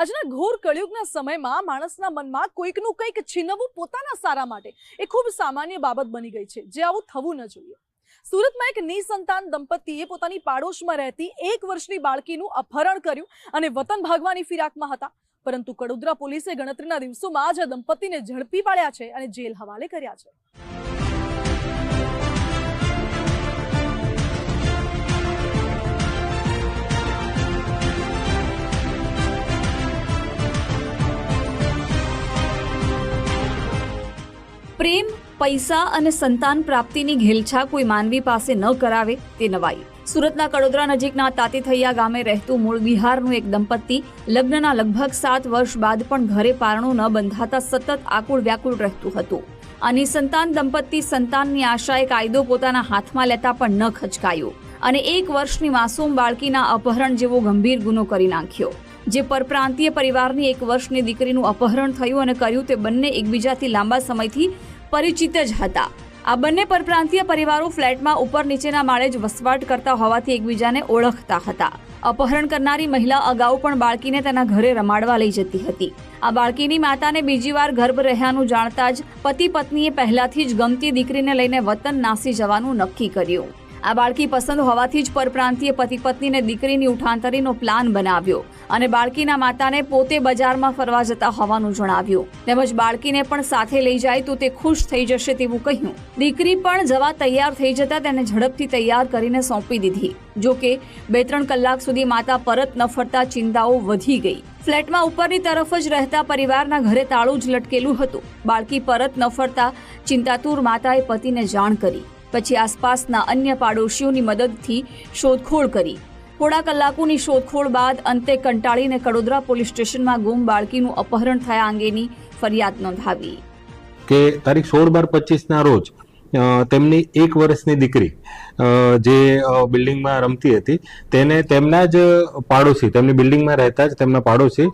આજના ઘોર કળિયુગના સમયમાં માણસના મનમાં કોઈકનું કંઈક છીનવવું પોતાના સારા માટે એ ખૂબ સામાન્ય બાબત બની ગઈ છે, જે આવું થવું ન જોઈએ. સુરતમાં એક નિસંતાન દંપતીએ પોતાની પાડોશમાં રહેતી એક વર્ષની બાળકીનું અપહરણ કર્યું અને વતન ભાગવાની ફિરાકમાં હતા. પરંતુ કડોદરા પોલીસે ગણતરીના દિવસોમાં જ આ દંપતીને ઝડપી પાડ્યા છે અને જેલ હવાલે કર્યા છે. પ્રેમ, પૈસા અને સંતાન પ્રાપ્તિની ઘેલછા કોઈ માનવી પાસે ન કરાવે તે નવાઈ. સુરતના કડોદરા નજીકના તાતીથૈયા ગામે રહેતું મૂળ બિહારનું એક દંપતી લગ્નના લગભગ સાત વર્ષ બાદ પણ ઘરે પારણું ન બંધાતા સતત આકુળ વ્યાકુળ રહેતું હતું. અને સંતાન દંપતી સંતાનની આશાએ કાયદો પોતાના હાથમાં લેતા પણ ન ખચકાયો અને એક વર્ષની માસૂમ બાળકીના અપહરણ જેવો ગંભીર ગુનો કરી નાખ્યો. જે પરપ્રાંતીય પરિવારની એક વર્ષની દીકરીનું અપહરણ થયું અને કર્યું તે બંને એકબીજાથી લાંબા સમયથી પરિચિત જ હતા. આ બંને પરપ્રાંતીય પરિવારો ફ્લેટમાં ઉપર નીચેના માળે જ વસવાટ કરતા હોવાથી એકબીજાને ઓળખતા હતા. અપહરણ કરનારી મહિલા અગાઉ પણ બાળકીને તેના ઘરે રમાડવા લઈ જતી હતી. આ બાળકીની માતાને બીજી વાર ગર્ભ રહ્યાનું જાણતા જ પતિ પત્નીએ પહેલાથી જ ગમતી દીકરીને લઈને વતન નાસી જવાનું નક્કી કર્યું. આ બાળકી પસંદ હોવાથી જ પરપ્રાંતીય પતિ પત્નીને દીકરીની ઉઠાંતરીનો પ્લાન બનાવ્યો અને બાળકીના માતાને પોતે બજારમાં ફરવા જતા હોવાનું જણાવ્યું. તેમજ બાળકીને પણ સાથે લઈ જાય તો તે ખુશ થઈ જશે તેવું કહ્યું. દીકરી પણ જવા તૈયાર થઈ જતા તેને ઝડપથી તૈયાર કરીને સોંપી દીધી. જોકે બે ત્રણ કલાક સુધી માતા પરત ન ફરતા ચિંતાઓ વધી ગઈ. ફ્લેટમાં ઉપરની તરફ જ રહેતા પરિવારના ઘરે તાળું જ લટકેલું હતું. બાળકી પરત ન ફરતા ચિંતાતુર માતાએ પતિને જાણ કરી. પછી આસપાસના અન્ય પાડોશીઓની મદદથી શોધખોળ કરી. થોડા કલાકોની શોધખોળ બાદ અંતે કંટાળીને કડોદરા પોલીસ સ્ટેશનમાં ગુમ બાળકીનું અપહરણ થયા અંગેની ફરિયાદ નોંધાવી. કે તારીખ સોળ બાર પચીસના રોજ તેમની એક વર્ષની દીકરી જે બિલ્ડિંગમાં રમતી હતી, તેને તેમના જ પાડોશી, તેમની બિલ્ડિંગમાં રહેતા જ તેમના પાડોશી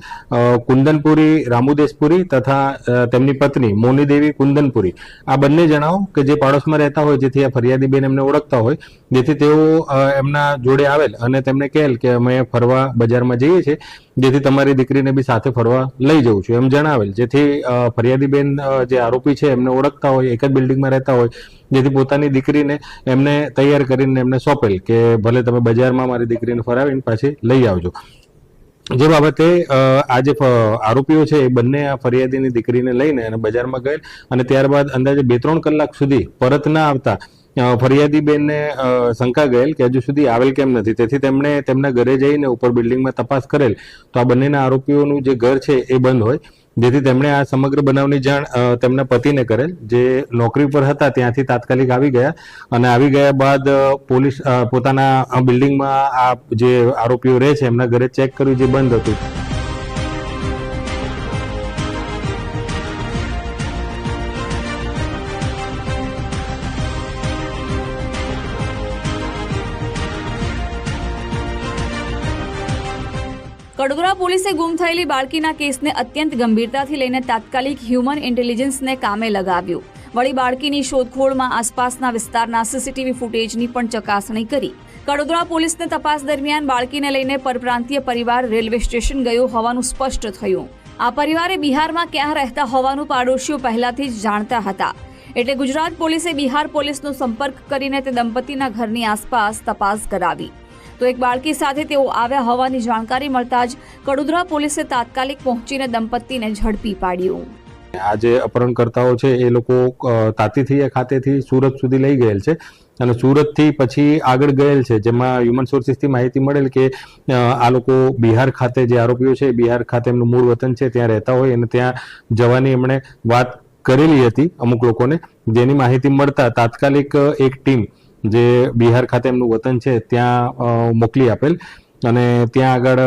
કુંદનપુરી રામુદેશપુરી તથા તેમની પત્ની મોનીદેવી કુંદનપુરી. આ બંને જણાવો કે જે પાડોશમાં રહેતા હોય, જેથી આ ફરિયાદી બેન એમને ઓળખતા હોય, જેથી તેઓ એમના જોડે આવેલ અને તેમને કહેલ કે અમે ફરવા બજારમાં જઈએ છીએ જેથી તમારી દીકરીને બી સાથે ફરવા લઈ જઉં છું એમ જણાવેલ. જેથી ફરિયાદીબેન ફરિયાદી બેન જે આરોપી છે એમને ઓળખતા હોય, એક જ બિલ્ડિંગમાં રહેતા હોય, જેથી પોતાની દીકરીને એમને તૈયાર કરીને એમને સોંપેલ કે ભલે તમે બજારમાં મારી દીકરીને ફરાવીને પાછી લઈ આવજો. જે બાબતે આ જે આરોપીઓ છે એ બંને આ ફરિયાદીની દીકરીને લઈને અને બજારમાં ગયેલ અને ત્યારબાદ અંદાજે બે ત્રણ કલાક સુધી પરત ના આવતા અ, ફરિયાદી બેનને શંકા ગયેલ કે હજુ સુધી આવેલ કેમ નથી. તેથી તેમણે તેમના ઘરે જઈને ઉપર બિલ્ડિંગમાં તપાસ કરેલ. તો આ બંનેના આરોપીઓનું જે ઘર છે એ બંધ હોય. જેથી તેમણે આ સમગ્ર બનાવની જાણ તેમના પતિને કરેલ. જે નોકરી પર હતા ત્યાંથી તાત્કાલિક આવી ગયા. અને આવી ગયા બાદ પોલીસ પોતાના બિલ્ડિંગમાં આ જે આરોપીઓ રહે છે એમના ઘરે ચેક કર્યું જે બંધ હતું. કડોદરા પોલીસે ગુમ થયેલી બાળકીના કેસને અત્યંત ગંભીરતાથી લઈને તાત્કાલિક હ્યુમન ઇન્ટેલિજન્સને કામે લગાવ્યું. વળી બાળકીની શોધખોળમાં આસપાસના વિસ્તારના સીસીટીવી ફૂટેજની પણ ચકાસણી કરી. કડોદરા પોલીસને તપાસ દરમિયાન બાળકીને લઈને પરપ્રાંતીય પરિવાર રેલવે સ્ટેશન ગયો હોવાનું સ્પષ્ટ થયું. આ પરિવારે બિહારમાં ક્યાં રહેતા હોવાનું પાડોશીઓ પહેલાથી જ જાણતા હતા. એટલે ગુજરાત પોલીસે બિહાર પોલીસનો સંપર્ક કરીને તે દંપતીના ઘરની આસપાસ તપાસ કરાવી. તો એક બાળકી સાથે તેઓ આવ્યા હોવાની જાણકારી મળતા જ કડોદરા પોલીસે તાત્કાલિક પહોંચીને દંપતીને ઝડપી પાડ્યું. આ જે અપહરણકર્તાઓ છે, એ લોકો તાતીથી ખાતેથી સુરત સુધી લઈ ગયેલ છે અને સુરતથી પછી આગળ ગયેલ છે, જેમાં હ્યુમન સોર્સિસથી માહિતી મળેલ કે આ લોકો બિહાર ખાતે જે આરોપીઓ છે બિહાર ખાતે એમનું મૂળ વતન છે, ત્યાં રહેતા હોય અને ત્યાં જવાની એમણે વાત કરેલી હતી અમુક લોકોને, જેની માહિતી મળતા તાત્કાલિક એક ટીમ જે બિહાર ખાતે એમનું વતન છે ત્યાં મોકલી આપેલ. અને ત્યાં આગળ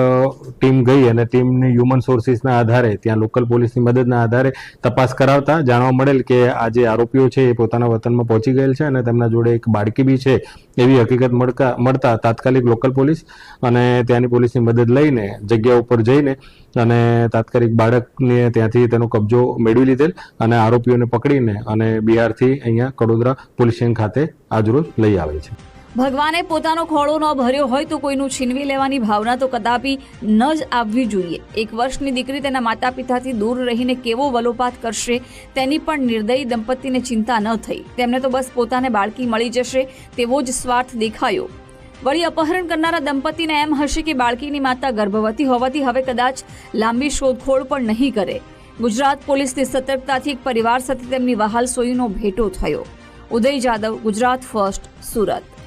ટીમ ગઈ અને ટીમની હ્યુમન સોર્સિસના આધારે, ત્યાં લોકલ પોલીસની મદદના આધારે તપાસ કરાવતા જાણવા મળેલ કે આ જે આરોપીઓ છે એ પોતાના વતનમાં પહોંચી ગયેલ છે અને તેમના જોડે એક બાળકી બી છે એવી હકીકત મળતા મળતા તાત્કાલિક લોકલ પોલીસ અને ત્યાંની પોલીસની મદદ લઈને જગ્યા ઉપર જઈને અને તાત્કાલિક બાળકને ત્યાંથી તેનો કબજો મેળવી લીધેલ અને આરોપીઓને પકડીને અને બિહારથી અહીંયા, કડોદરા પોલીસ સ્ટેશન ખાતે આજરોજ લઈ આવે છે. ભગવાને પોતાનો ખોળો ન ભર્યો હોય તો કોઈનું છીનવી લેવાની ભાવના તો કદાપી ન જ આવવી જોઈએ. એક વર્ષની દીકરી તેના માતા પિતાથી દૂર રહીને કેવો વલોપાત કરશે તેની પણ નિર્દયી દંપતીને ચિંતા ન થઈ. તેમને તો બસ પોતાને બાળકી મળી જશે તેવો જ સ્વાર્થ દેખાયો. વળી અપહરણ કરનારા દંપતીને એમ હશે કે બાળકીની માતા ગર્ભવતી હોવાથી હવે કદાચ લાંબી શોધખોળ પણ નહીં કરે. ગુજરાત પોલીસની સતર્કતાથી એક પરિવાર સાથે તેમની વહાલસોયીનો ભેટો થયો. ઉદય જાદવ, ગુજરાત ફર્સ્ટ, સુરત.